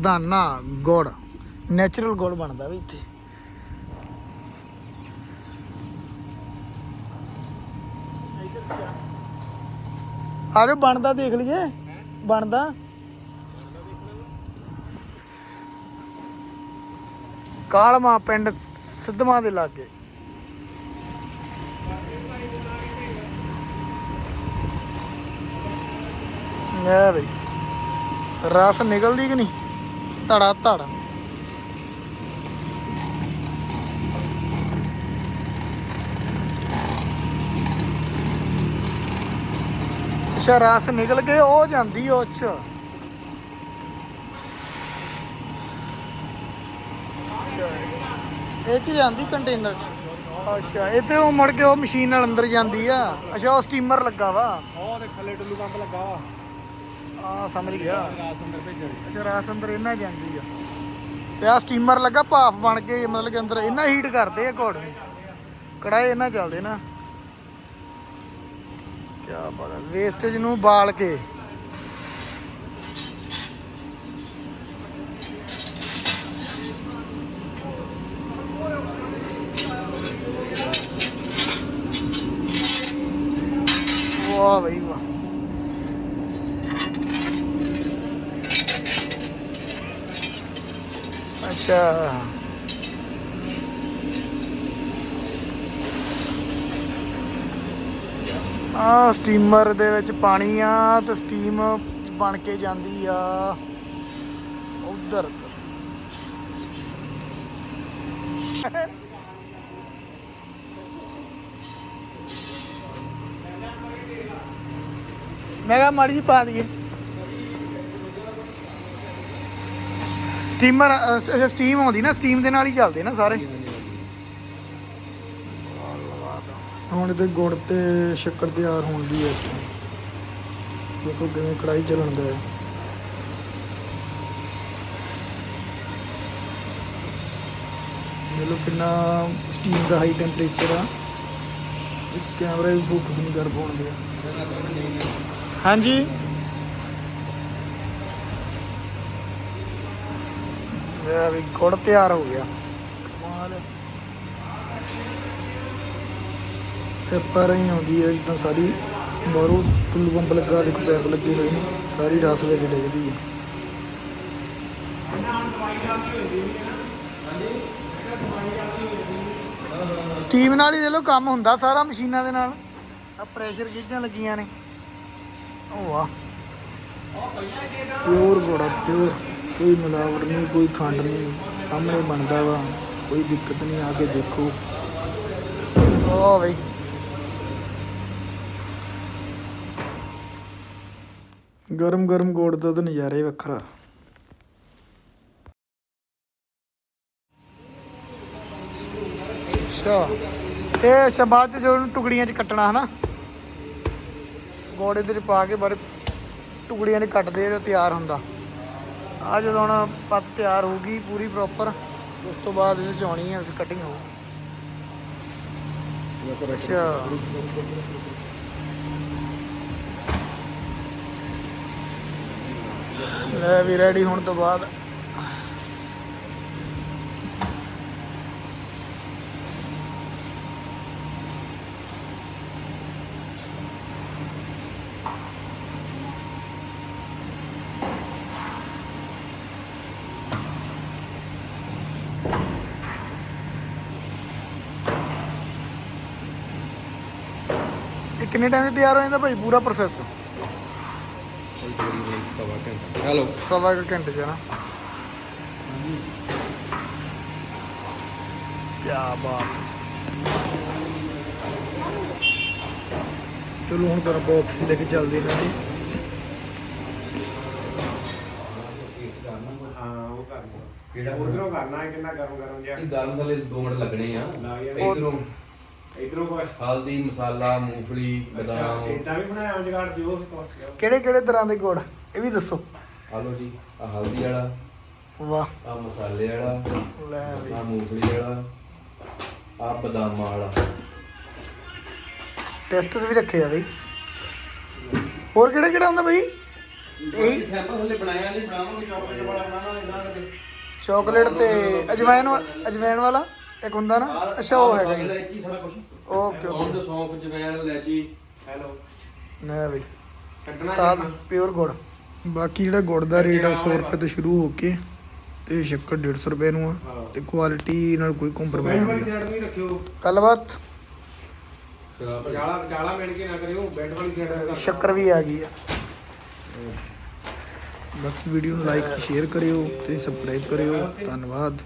ਬਹਾਨਾ ਗੁੜ ਨੈਚੁਰਲ ਗੁੜ ਬਣਦਾ ਵੀ ਇੱਥੇ। ਆਰੇ ਬਣਦਾ ਦੇਖ ਲਈਏ। ਬਣਦਾ। ਕਾਲਮਾ ਪਿੰਡ ਸਿੱਧਵਾਂ ਦੇ ਲਾਗੇ। ਲੈ ਬਈ, ਰਸ ਨਿਕਲਦੀ ਕਿ ਨਹੀਂ? ਧੜਾ, ਧੜ। ਅੱਛਾ, ਰਸ ਨਿਕਲ ਕੇ ਉਹ ਜਾਂਦੀ ਉਹ ਚ ਇਹ ਚ ਜਾਂਦੀ ਕੰਟੇਨਰ ਚ? ਅੱਛਾ, ਇਹ ਤੇ ਉਹ ਮੁੜ ਕੇ ਉਹ ਮਸ਼ੀਨ ਨਾਲ ਅੰਦਰ ਜਾਂਦੀ ਆ। ਅੱਛਾ, ਉਹ ਸਟੀਮਰ ਲੱਗਾ ਵਾ। ਉਹ ਦੇ ਥੱਲੇ ਟੁੱਲੂ ਪੰਪ ਲੱਗਾ ਵਾ। ਆ ਸਮਝ ਗਿਆ। ਰਾਤ ਅੰਦਰ ਭੇਜਣ ਅੱਛਾ ਰਾਸ ਅੰਦਰ ਇਹਨਾਂ ਜਾਂਦੀ ਆ। ਤੇ ਆ ਸਟੀਮਰ ਲੱਗਾ, ਭਾਫ ਬਣ ਕੇ ਮਤਲਬ ਕਿ ਅੰਦਰ ਇਹਨਾਂ ਹੀਟ ਕਰਦੇ ਆ ਘੋੜ ਨੂੰ ਕੜਾਏ ਇਹਨਾਂ ਚੱਲਦੇ ਨਾ। ਕੀ ਬਾਤ ਹੈ ਵੇਸਟੇਜ ਨੂੰ ਬਾਲ ਕੇ। ਵਾਹ ਬਈ। ਅੱਛਾ। ਆ ਸਟੀਮਰ ਦੇ ਵਿੱਚ ਪਾਣੀ ਆ, ਤੇ ਸਟੀਮ ਬਣ ਕੇ ਜਾਂਦੀ ਆ। ਉਧਰ। ਮੈਂ ਕਿਹਾ ਮਾੜੀ ਜੀ ਪਾ ਦਈਏ। ਸਟੀਮਰ ਅੱਛਾ ਸਟੀਮ ਆਉਂਦੀ ਨਾ ਸਟੀਮ ਦੇ ਨਾਲ ਹੀ ਚੱਲਦੇ ਨਾ ਸਾਰੇ। ਹੁਣ ਇਹਦੇ ਗੁੜ ਤੇ ਸ਼ੱਕਰ ਤਿਆਰ ਹੋਣ ਦੀ ਹੈ ਦੇਖੋ ਕਿਵੇਂ ਕੜਾਈ ਚੱਲਣ ਦਾ ਹੈ। ਇਹ ਲੋ ਕਿੰਨਾ ਸਟੀਮ ਦਾ ਹਾਈ ਟੈਂਪਰੇਚਰ ਆ। ਇਹ ਕੈਮਰਾ ਵੀ ਫੋਕਸ ਨਹੀਂ ਕਰ ਪਾਉਂਦੇ ਹਾਂਜੀ। ਇਹ ਵੀ ਗੁੜ ਤਿਆਰ ਹੋ ਗਿਆ। ਕਮਾਲ। ਤੇ ਪਰ ਹੀ ਆਉਂਦੀ ਹੈ ਜਿੱਦਾਂ ਸਾਰੀ ਬਾਹਰੋਂ ਟੁੱਲੂ ਪੰਪ ਲੱਗਾ, ਦੇਖੋ ਪੈਪ ਲੱਗੇ ਹੋਏ ਨੇ, ਸਾਰੀ ਰਸ ਵਿੱਚ ਡਿੱਗਦੀ ਹੈ ਸਟੀਮ ਨਾਲ ਹੀ ਦੇ ਲੋ ਕੰਮ ਹੁੰਦਾ ਸਾਰਾ ਮਸ਼ੀਨਾਂ ਦੇ ਨਾਲ। ਆ ਪ੍ਰੈਸ਼ਰ ਗੇਜਾਂ ਲੱਗੀਆਂ ਨੇ। ਉਹ ਵਾਹ। ਪਿਓਰ ਬੜਾ ਪਿਓਰ ਕੋਈ ਮਿਲਾਵਟ ਨਹੀਂ ਕੋਈ ਖੰਡ ਨਹੀਂ ਸਾਹਮਣੇ ਬਣਦਾ ਵਾ ਕੋਈ ਦਿੱਕਤ ਨਹੀਂ ਆ ਕੇ ਦੇਖੋ। ਉਹ ਬਈ ਗਰਮ ਗਰਮ ਗੋੜ ਦਾ ਤਾਂ ਨਜ਼ਾਰਾ ਹੀ ਵੱਖਰਾ। ਅੱਛਾ ਇਹ ਅੱਛਾ ਬਾਅਦ ਚ ਜੋ ਉਹਨੂੰ ਟੁਕੜੀਆਂ ਚ ਕੱਟਣਾ ਹਨਾ? ਗੋੜ ਇਹਦੇ ਚ ਪਾ ਕੇ ਬਾਰੇ ਟੁਕੜੀਆਂ ਨੇ ਕੱਟਦੇ ਤਿਆਰ ਹੁੰਦਾ। ਆ ਜਦੋਂ ਹੁਣ ਪੱਤ ਤਿਆਰ ਹੋਊਗੀ ਪੂਰੀ ਪ੍ਰੋਪਰ ਉਸ ਤੋਂ ਬਾਅਦ ਇਹਦੇ ਚ ਆਉਣੀ ਹੈ ਕਟਿੰਗ ਹੋਊ। ਅੱਛਾ। ਲੈ ਵੀ ਰੈਡੀ ਹੋਣ ਤੋਂ ਬਾਅਦ। ਕਿੰਨੇ ਟਾਈਮ 'ਚ ਤਿਆਰ ਹੋ ਜਾਂਦਾ ਭਾਈ ਪੂਰਾ ਪ੍ਰੋਸੈਸ ਹੈਲੋ ਸਵਾ ਕੁ ਘੰਟੇ 'ਚ ਨਾ। ਕੀ ਬਾਤ। ਚਲੋ ਹੁਣ ਤੇਰਾ ਬਾਕਸ ਲੈ ਕੇ ਚੱਲਦੇ ਇਹਨਾਂ ਦੀ ਹਾਂ ਉਹ ਕਰਨਾ। ਕਿਹੜਾ ਉਧਰੋਂ ਕਰਨਾ ਹੈ ਕਿੰਨਾ ਗਰਮ ਗਰਮ ਜਿਹਾ? ਇਹ ਗਰਮ ਥਲੇ 2 ਮਿੰਟ ਲੱਗਣੇ ਆ। ਇਧਰੋਂ ਇਧਰੋਂ ਕੁਛ। ਹਲਦੀ ਮਸਾਲਾ ਮੂੰਗਫਲੀ ਬਦਾਮ। ਇਦਾਂ ਵੀ ਬਣਾਇਆ ਜਗਾੜ ਦਿਓ ਕੁਛ ਕਿਹੜੇ ਕਿਹੜੇ ਤਰ੍ਹਾਂ ਦੇ ਗੁੜ? ਇਹ ਵੀ ਦੱਸੋ। ਆਲੋ ਜੀ ਆ ਹਲਦੀ ਵਾਲਾ ਵਾਹ। ਆ ਮਸਾਲੇ ਵਾਲਾ ਲੈ ਵੀ। ਆ ਮੂੰਗਫਲੀ ਵਾਲਾ ਆ ਬਦਾਮਾਂ ਵਾਲਾ। ਟੈਸਟਰ ਵੀ ਰੱਖੇ ਆ ਬਈ। ਹੋਰ ਕਿਹੜਾ ਕਿਹੜਾ ਹੁੰਦਾ ਬਈ? ਇਹੀ ਸੈਂਪਲ ਹਲੇ ਬਣਾਇਆ ਨਹੀਂ ਬਣਾਵਾਂਗੇ ਚੌਕਲੇਟ ਵਾਲਾ ਬਣਾਵਾਂਗੇ ਇਦਾਂ ਚਾਕਲੇਟ ਤੇ ਅਜਵਾਇਨ ਵਾ- ਅਜਵਾਇਨ ਵਾਲਾ ਇੱਕ ਹੁੰਦਾ ਨਾ? ਅੱਛਾ ਉਹ ਹੈਗਾ ਜੀ। ਇਲਾਇਚੀ ਸਾਰਾ ਕੁਝ ਓਕੇ ਔਨ ਓਕੇ ਦਾ ਸੌਂਫ ਜਵੈਣ ਇਲਾਇਚੀ ਹੈਲੋ ਨਾ ਬਈ ਕੱਢਣਾ ਉਸਤਾਦ? ਪਿਓਰ ਗੁੜ। ਬਾਕੀ ਜਿਹੜਾ ਗੁੜ ਦਾ ਰੇਟ ਆ 100 ਰੁਪਏ ਤੋਂ ਸ਼ੁਰੂ ਹੋ ਕੇ ਤੇ ਸ਼ੱਕਰ 150 ਰੁਪਏ ਨੂੰ ਆ। ਤੇ ਕੁਆਲਿਟੀ ਨਾਲ ਕੋਈ ਕੰਪਰੋਮਾਈਜ਼ ਵਾਲੀ ਨਹੀਂ ਸਾਈਡ ਨੂੰ ਹੀ ਰੱਖਿਓ। ਵਿਚਾਲਾ ਵਿਚਾਲਾ ਮਿਲ ਕੇ ਨਾ ਕਰਿਓ ਬੈਡ ਵਾਲੀ ਸਾਈਡ ਸ਼ੱਕਰ ਵੀ ਆ ਗਈ ਆ। ਬਾਕੀ ਵੀਡੀਓ ਨੂੰ ਲਾਈਕ ਸ਼ੇਅਰ ਕਰਿਓ ਤੇ ਸਬਸਕ੍ਰਾਈਬ ਕਰਿਓ। ਧੰਨਵਾਦ।